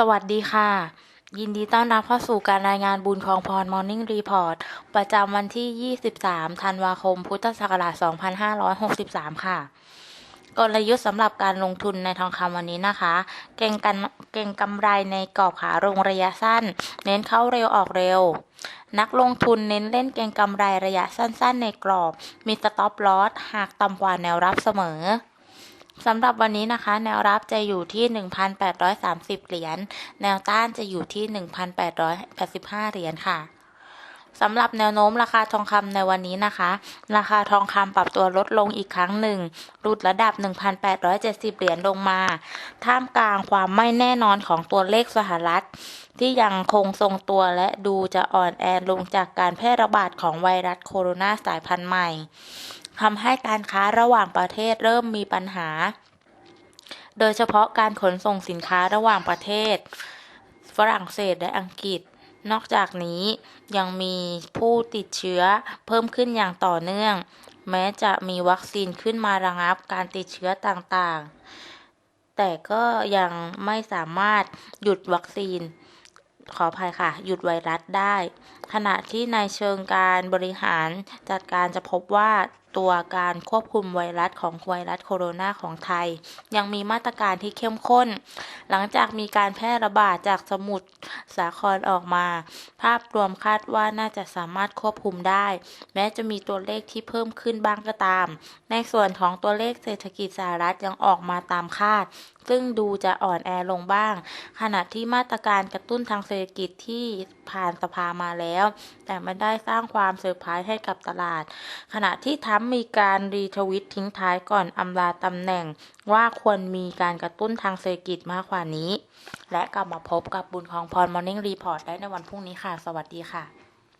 สวัสดีค่ะ ยินดีต้อนรับเข้าสู่การรายงานบุญของพร Morning Report ประจำวันที่ 23 ธันวาคม พุทธศักราช 2563 ค่ะ กลยุทธ์สำหรับการลงทุนในทองคำวันนี้นะคะ เก่งกันเก่งกำไรในกรอบขาลงระยะสั้น เน้นเข้าเร็วออกเร็ว นักลงทุนเน้นเล่นเก่งกำไรระยะสั้น ๆ ในกรอบ มีสต็อปลอสหากต่ำกว่าแนวรับเสมอ สำหรับวันนี้นะคะ แนวรับจะอยู่ที่ 1,830 เหรียญ แนวต้านจะอยู่ที่ 1,885 เหรียญค่ะสำหรับแนวโน้มราคาทองคำในวันนี้นะคะ ราคาทองคำปรับตัวลดลงอีกครั้งหนึ่งหลุดระดับ 1,870 เหรียญลงมา ท่ามกลางความไม่แน่นอนของตัวเลขสหรัฐ ที่ยังคงทรงตัวและดูจะอ่อนแอลงจากการแพร่ระบาดของไวรัสโคโรนาสายพันธุ์ใหม่ ทำให้การค้าระหว่างประเทศเริ่มมีปัญหา โดยเฉพาะการขนส่งสินค้าระหว่างประเทศ ฝรั่งเศสและอังกฤษ นอกจากนี้ยังมีผู้ติดเชื้อเพิ่มขึ้นอย่างต่อเนื่อง แม้จะมีวัคซีนขึ้นมาระงับการติดเชื้อต่างๆ แต่ก็ยังไม่สามารถหยุดวัคซีน ขออภัยค่ะ หยุดไวรัสได้ ขณะที่ในเชิงการบริหารจัดการจะพบว่าตัวการควบคุมไวรัสของไวรัสโคโรนาของไทย ยังมีมาตรการที่เข้มข้น หลังจากมีการแพร่ระบาดจากสมุทรสาครออกมา ภาพรวมคาดว่าน่าจะสามารถควบคุมได้ แม้จะมีตัวเลขที่เพิ่มขึ้นบ้างก็ตาม ในส่วนของตัวเลขเศรษฐกิจสหรัฐยังออกมาตามคาด ซึ่งดูจะอ่อนแอลงบ้าง ขณะที่มาตรการกระตุ้นทางเศรษฐกิจที่ผ่านสภามาแล้ว แต่ไม่ได้สร้างความเซอร์ไพรส์ให้กับตลาด ขณะที่ทรัมมีการรีทวิตทิ้งท้ายก่อนอำลาตำแหน่งว่าควรมีการกระตุ้นทางเศรษฐกิจมากกว่านี้ และกลับมาพบกับบุญของพร Morning Report ได้ในวันพรุ่งนี้ค่ะสวัสดีค่ะ